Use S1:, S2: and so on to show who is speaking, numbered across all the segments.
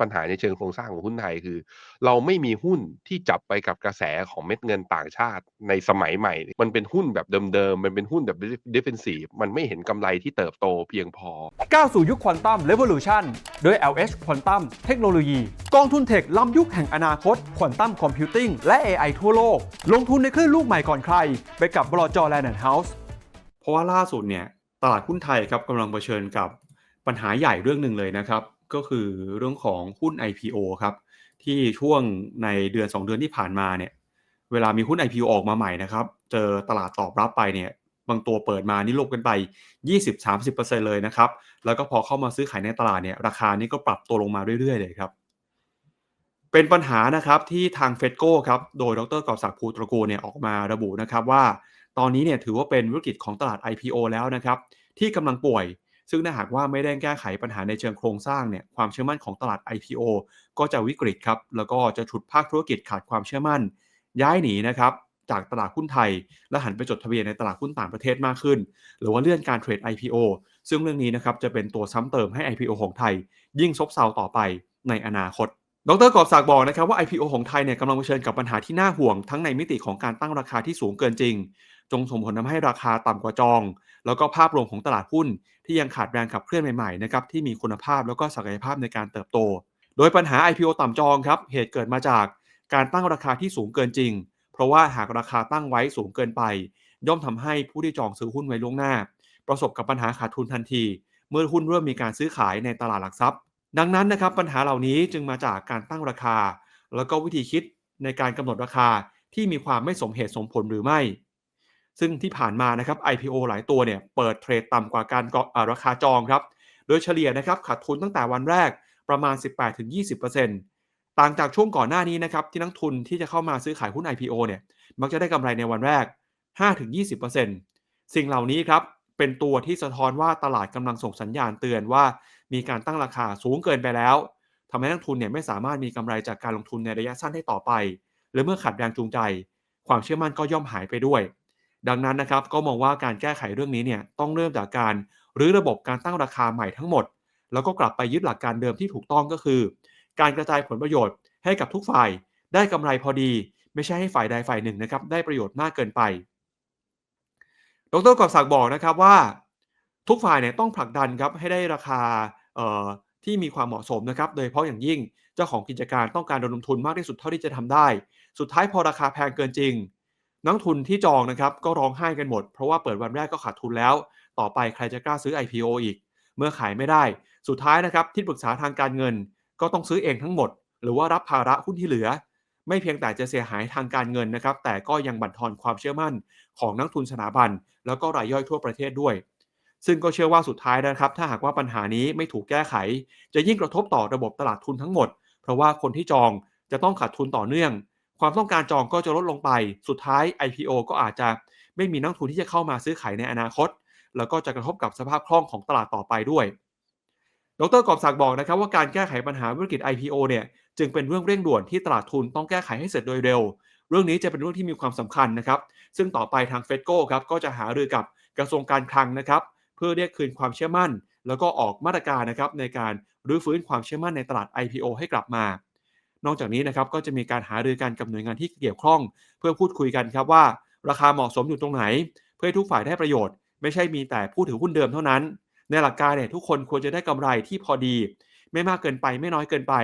S1: ปัญหาในเชิงโครงสร้างของหุ้นไทยคือ เราไม่มีหุ้นที่จับไปกับกระแสของเม็ดเงินต่างชาติในสมัยใหม่ มันเป็นหุ้นแบบเดิมๆ มันเป็นหุ้นแบบ defensive มันไม่เห็นกำไรที่เติบโตเพียงพอ
S2: ก้าวสู่ยุคควอนตัมเ e เว o ลูชันโดย LH ควอนตัมเทคโนโลยี กองทุนเทคล้ำยุคแห่งอนาคตควอนตัมคอมพิวติ้งและ AI ทั่วโลก ลงทุนในคลื่นลูกใหม่ก่อนใคร ไปกับบลจแลนด์เฮาส์
S3: เพราะว่าล่าสุดเนี่ยตลาดหุ้นไทยครับกำลังเผชิญกับปัญหาใหญ่เรื่องหนึ่งเลยนะครับ ก็คือเรื่องของหุ้น IPO ครับ ที่ช่วงในเดือน 2 เดือนที่ผ่านมาเนี่ย เวลามีหุ้น IPO ออกมาใหม่นะครับ เจอตลาดตอบรับไปเนี่ย บางตัวเปิดมานี่ลบกันไป 20-30%เลยนะครับ แล้วก็พอเข้ามาซื้อขายในตลาดเนี่ย ราคานี้ก็ปรับตัวลงมาเรื่อยๆ เลยครับ เป็นปัญหานะครับที่ทางเฟดโก้ครับ โดยดรกอบศักดิ์ภูตระกูลเนี่ยออกมาระบุนะครับว่า ตอนนี้เนี่ยถือว่าเป็นวิกฤตของตลาด IPO แล้วนะครับ ที่กำลังป่วย ซึ่งถ้าหากว่าไม่ได้แก้ไขปัญหาในเชิงโครงสร้างเนี่ยความเชื่อมั่นของตลาด IPO ก็จะวิกฤตครับแล้วก็จะฉุดภาคธุรกิจขาดความเชื่อมั่น ย้ายหนีนะครับจากตลาดหุ้นไทย และหันไปจดทะเบียนในตลาดหุ้นต่างประเทศมากขึ้น หรือว่าเลื่อนการเทรด IPO ซึ่งเรื่องนี้นะครับจะเป็นตัวซ้ำเติมให้ IPO ของไทย ยิ่งซบเซาต่อไปในอนาคต ดรกอบศักดิ์บอกนะครับว่า IPO ของไทยเนี่ยกำลังเผชิญกับปัญหาที่น่าห่วง ทั้งในมิติของการตั้งราคาที่สูงเกินจริง จงส่งผลทำให้ราคาต่ำกว่าจอง แล้วก็ภาพรวมของตลาดหุ้น ที่ยังขาดแรงขับเคลื่อนใหม่ๆนะครับที่มีคุณภาพแล้วก็ศักยภาพในการเติบโต โดยปัญหา IPO ต่ำจองครับเหตุเกิดมาจากการตั้งราคาที่สูงเกินจริง เพราะว่าหากราคาตั้งไว้สูงเกินไป ย่อมทำให้ผู้ที่จองซื้อหุ้นไว้ล่วงหน้า ประสบกับปัญหาขาดทุนทันที เมื่อหุ้นเริ่มมีการซื้อขายในตลาดหลักทรัพย์ ดังนั้นนะครับปัญหาเหล่านี้จึงมาจากการตั้งราคา แล้วก็วิธีคิดในการกำหนดราคาที่มีความไม่สมเหตุสมผลหรือไม่ ซึ่งที่ผ่านมานะครับ IPO หลายตัวเนี่ยเปิดเทรดต่ำกว่าการราคาจองครับ โดยเฉลี่ยนะครับขาดทุนตั้งแต่วันแรกประมาณ 18-20%ต่างจากช่วงก่อนหน้านี้นะครับที่นักทุนที่จะเข้ามาซื้อขายหุ้น IPO เนี่ยมักจะได้กำไรในวันแรก 5-20%สิ่งเหล่านี้ครับ เป็นตัวที่สะท้อนว่าตลาดกำลังส่งสัญญาณเตือนว่ามีการตั้งราคาสูงเกินไปแล้วทำให้นักทุนเนี่ยไม่สามารถมีกำไรจากการลงทุนในระยะสั้นให้ต่อไป หรือเมื่อขาดแรงจูงใจ ความเชื่อมั่นก็ย่อมหายไปด้วย ดังนั้นนะครับก็มองว่าการแก้ไขเรื่องนี้เนี่ยต้องเริ่มจากการรื้อระบบการตั้งราคาใหม่ทั้งหมด แล้วก็กลับไปยึดหลักการเดิมที่ถูกต้องก็คือ การกระจายผลประโยชน์ให้กับทุกฝ่าย ได้กำไรพอดี ไม่ใช่ให้ฝ่ายใดฝ่ายหนึ่งนะครับได้ประโยชน์มากเกินไป ดรกอบศักดิ์บอกนะครับว่าทุกฝ่ายเนี่ยต้องผลักดันครับให้ได้ราคาที่มีความเหมาะสมนะครับ โดยเฉพาะอย่างยิ่งเจ้าของกิจการต้องการระดมทุนมากที่สุดเท่าที่จะทำได้ สุดท้ายพอราคาแพงเกินจริง นักทุนที่จองนะครับก็ร้องไห้กันหมด เพราะว่าเปิดวันแรกก็ขาดทุนแล้ว ต่อไปใครจะกล้าซื้อ IPO อีก เมื่อขายไม่ได้ สุดท้ายนะครับที่ปรึกษาทางการเงิน ก็ต้องซื้อเองทั้งหมด หรือว่ารับภาระหุ้นที่เหลือ ไม่เพียงแต่จะเสียหายทางการเงินนะครับ แต่ก็ยังบั่นทอนความเชื่อมั่นของนักทุนสถาบัน แล้วก็รายย่อยทั่วประเทศด้วย ซึ่งก็เชื่อว่าสุดท้ายนะครับ ถ้าหากว่าปัญหานี้ไม่ถูกแก้ไข จะยิ่งกระทบต่อระบบตลาดทุนทั้งหมด เพราะว่าคนที่จองจะต้องขาดทุนต่อเนื่อง ความต้องการจองก็จะลดลงไป สุดท้าย IPO ก็อาจจะไม่มีนักทุนที่จะเข้ามาซื้อขายในอนาคต แล้วก็จะกระทบกับสภาพคล่องของตลาดต่อไปด้วย ดรกอบศักดิ์บอกนะครับว่าการแก้ไขปัญหาวิกฤต IPO เนี่ยจึงเป็นเรื่องเร่งด่วนที่ตลาดทุนต้องแก้ไขให้เสร็จโดยเร็ว เรื่องนี้จะเป็นเรื่องที่มีความสำคัญนะครับ ซึ่งต่อไปทางเฟดโก้ครับก็จะหารือกับกระทรวงการคลังนะครับ เพื่อเรียกคืนความเชื่อมั่น แล้วก็ออกมาตรการนะครับในการรื้อฟื้นความเชื่อมั่นในตลาด IPO ให้กลับมา นอกจากนี้นะครับก็จะมีการหารือกันกับหน่วยงานที่เกี่ยวข้อง เพื่อพูดคุยกันครับว่า ราคาเหมาะสมอยู่ตรงไหน เพื่อให้ทุกฝ่ายได้ประโยชน์ ไม่ใช่มีแต่ผู้ถือหุ้นเดิมเท่านั้น ในหลักการเนี่ยทุกคนควรจะได้กำไรที่พอดี ไม่มากเกินไปไม่น้อยเกินไป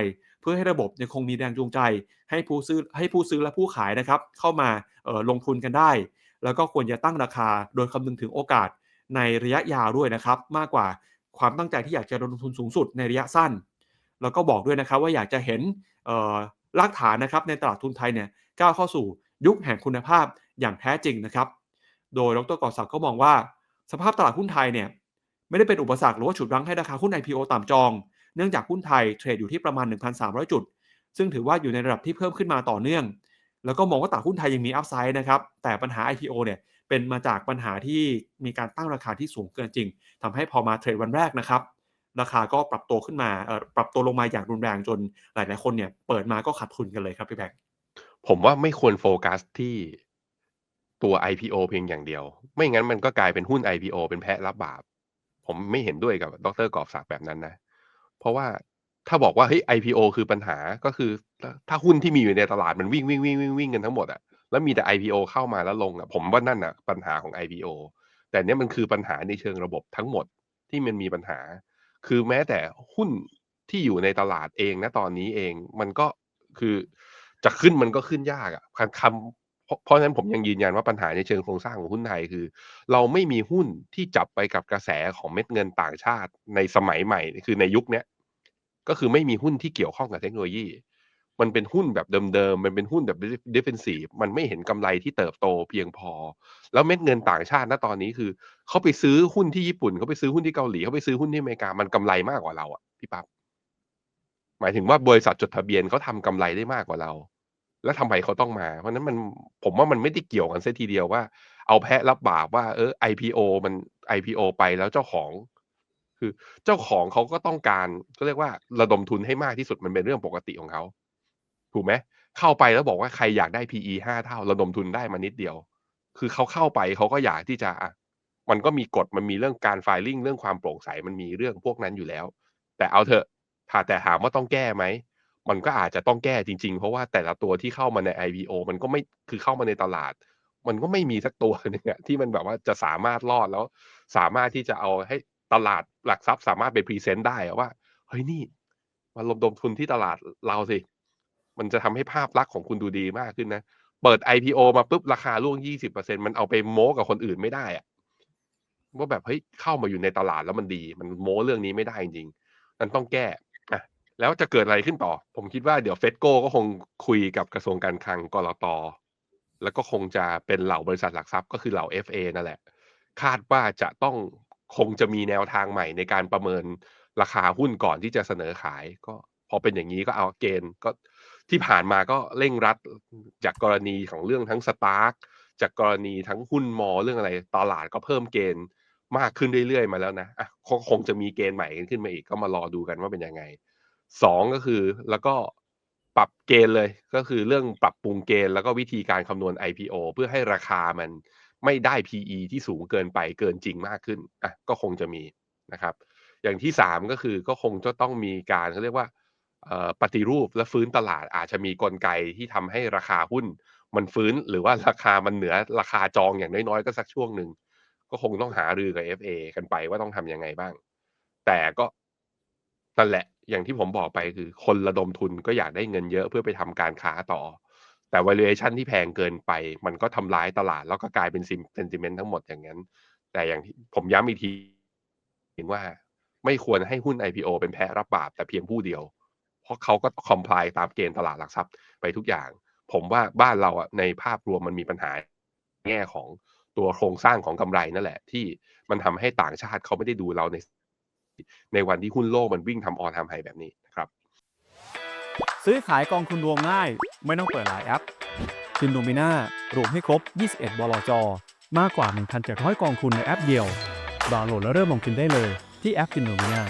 S3: เพื่อให้ระบบยังคงมีแรงจูงใจ ให้ผู้ซื้อให้ผู้ซื้อและผู้ขายนะครับ เข้ามาลงทุนกันได้ แล้วก็ควรจะตั้งราคาโดยคำนึงถึงโอกาสในระยะยาวด้วยนะครับ มากกว่าความตั้งใจที่อยากจะลงทุนสูงสุดในระยะสั้น แล้วก็บอกด้วยนะครับว่าอยากจะเห็นรากฐานนะครับในตลาดทุนไทยเนี่ยก้าวเข้าสู่ยุคแห่งคุณภาพอย่างแท้จริงนะครับ โดยดรกอศักดิ์ก็มองว่า สภาพตลาดหุ้นไทยเนี่ย ไม่ได้เป็นอุปสรรคหรือว่าฉุดรั้งให้ราคาหุ้น IPO ต่ำจอง เนื่องจากหุ้นไทยเทรดอยู่ที่ประมาณ 1,300 จุด ซึ่งถือว่าอยู่ในระดับที่เพิ่มขึ้นมาต่อเนื่อง แล้วก็มองว่าตลาดหุ้นไทยยังมีอัพไซด์นะครับ แต่ปัญหา IPO เนี่ยเป็นมาจากปัญหาที่มีการตั้งราคาที่สูงเกินจริงทำให้พอมาเทรดวันแรกนะครับ ราคาก็ปรับตัวขึ้นมา ปรับตัวลงมาอย่างรุนแรงจนหลาย ๆ คนเนี่ยเปิดมาก็ขาดทุนกันเลยครับพี่แบงค์
S1: ผมว่าไม่ควรโฟกัสที่ตัว IPO เพียงอย่างเดียว ไม่งั้นมันก็กลายเป็นหุ้น IPO เป็นแพะรับบาป ผมไม่เห็นด้วยกับดรกอบศักดิ์แบบนั้นนะ เพราะว่าถ้าบอกว่าเฮ้ย IPO คือปัญหาก็คือ ถ้าหุ้นที่มีอยู่ในตลาดมันวิ่งวิ่งวิ่งวิ่งวิ่งกันทั้งหมดอะแล้วมีแต่ IPO เข้ามาแล้วลงอะผมว่านั่นอะปัญหาของ IPO แต่เนี้ยมันคือปัญหาในเชิงระบบทั้งหมดที่มันมีปัญหา คือแม้แต่หุ้นที่อยู่ในตลาดเองนะตอนนี้เอง มันก็คือจะขึ้นมันก็ขึ้นยากอะคำ เพราะฉะนั้นผมยังยืนยันว่าปัญหาในเชิงโครงสร้างของหุ้นไทยคือ เราไม่มีหุ้นที่จับไปกับกระแสของเม็ดเงินต่างชาติในสมัยใหม่ คือในยุคเนี้ยก็คือไม่มีหุ้นที่เกี่ยวข้องกับเทคโนโลยี มันเป็นหุ้นแบบเดิมๆมันเป็นหุ้นแบบ defensive มันไม่เห็นกำไรที่เติบโตเพียงพอ แล้วเม็ดเงินต่างชาติณตอนนี้คือเขาไปซื้อหุ้นที่ญี่ปุ่นเขาไปซื้อหุ้นที่เกาหลีเขาไปซื้อหุ้นที่อเมริกามันกำไรมากกว่าเราอะพี่ปั๊บหมายถึงว่าบริษัทจดทะเบียนเขาทำกำไรได้มากกว่าเรา แล้วทำไมเขาต้องมา เพราะฉะนั้นมันผมว่ามันไม่ได้เกี่ยวกันเสียทีเดียวว่า เอาแพะรับบาปว่าเออ IPO มัน IPO ไปแล้วเจ้าของ คือเจ้าของเขาก็ต้องการก็เรียกว่าระดมทุนให้มากที่สุดมันเป็นเรื่องปกติของเขาถูกไหมเข้าไปแล้วบอกว่าใครอยากได้ PE ห้าเท่าระดมทุนได้มานิดเดียว คือเขาเข้าไปเขาก็อยากที่จะอะมันก็มีกฎมันมีเรื่องการไฟลิ่งเรื่องความโปร่งใสมันมีเรื่องพวกนั้นอยู่แล้ว แต่เอาเถอะถ้าแต่ถามว่าต้องแก้ไหม มันก็อาจจะต้องแก้จริง ๆ เพราะว่าแต่ละตัวที่เข้ามาใน IPO มันก็ไม่คือเข้ามาในตลาด มันก็ไม่มีสักตัวหนึงอะที่มันแบบว่าจะสามารถรอดแล้ว สามารถที่จะเอาให้ตลาดหลักทรัพย์สามารถไปพรีเซนต์ได้ว่าเฮ้ยนี่มาลงดมทุนที่ตลาดเราสิ มันจะทำให้ภาพลักษณ์ของคุณดูดีมากขึ้นนะ เปิด IPO มาปุ๊บราคาร่วง 20%มันเอาไปโม้กับคนอื่นไม่ได้อะว่าแบบเฮ้ยเข้ามาอยู่ในตลาดแล้วมันดี มันโม้เรื่องนี้ไม่ได้จริงมันต้องแก้ แล้วจะเกิดอะไรขึ้นต่อ ผมคิดว่าเดี๋ยวเฟดโก้ก็คงคุยกับกระทรวงการคลังกรตแล้วก็คงจะเป็นเหล่าบริษัทหลักทรัพย์ก็คือเหล่า FA นั่นแหละ คาดว่าจะต้องคงจะมีแนวทางใหม่ในการประเมินราคาหุ้นก่อนที่จะเสนอขาย ก็พอเป็นอย่างนี้ก็เอาเกณฑ์ก็ที่ผ่านมาก็เร่งรัดจากกรณีของเรื่องทั้งสตาร์กจากกรณีทั้งหุ้นมอเรื่องอะไรตลาดก็เพิ่มเกณฑ์มากขึ้นเรื่อยๆ มาแล้วนะอะคงคงจะมีเกณฑ์ใหม่ขึ้นมาอีกก็มารอดูกันว่าเป็นยังไง สองก็คือแล้วก็ปรับเกณฑ์เลยก็คือเรื่องปรับปรุงเกณฑ์แล้วก็วิธีการคำนวณ IPO เพื่อให้ราคามันไม่ได้ PE ที่สูงเกินไปเกินจริงมากขึ้นอะก็คงจะมีนะครับ อย่างที่สามก็คือก็คงจะต้องมีการเขาเรียกว่าปฏิรูปและฟื้นตลาดอาจจะมีกลไกที่ทำให้ราคาหุ้นมันฟื้นหรือว่าราคามันเหนือราคาจองอย่างน้อยๆ ก็สักช่วงหนึ่งก็คงต้องหารือกับ FA กันไปว่าต้องทำยังไงบ้าง แต่ก็ นั่นแหละ อย่างที่ผมบอกไปคือคนระดมทุนก็อยากได้เงินเยอะเพื่อไปทำการค้าต่อ แต่ valuation ที่แพงเกินไป มันก็ทำร้ายตลาด แล้วก็กลายเป็น sim- sentiment ทั้งหมดอย่างนั้น แต่อย่างที่ผมย้ำอีกทีเห็นว่าไม่ควรให้หุ้น IPO เป็นแพ้รับบาปแต่เพียงผู้เดียว เพราะเขาก็ comply ตามเกณฑ์ตลาดหลักทรัพย์ไปทุกอย่าง ผมว่าบ้านเราอะในภาพรวมมันมีปัญหาแง่ของตัวโครงสร้างของกำไรนั่นแหละ ที่มันทำให้ต่างชาติเขาไม่ได้ดูเราใน ในวันที่หุ้นโลกมันวิ่งทำออนทำไฮแบบนี้นะครับ
S2: ซื้อขายกองทุนรวมง่าย ไม่ต้องเปิดหลายแอปฟินโนมิน่ารวมให้ครบ 21 บลจ มากกว่า 1,700 กองทุนในแอปเดียวดาวน์โหลดแล้วเริ่มลงทุนได้เลยที่แอปฟินโนมิน่า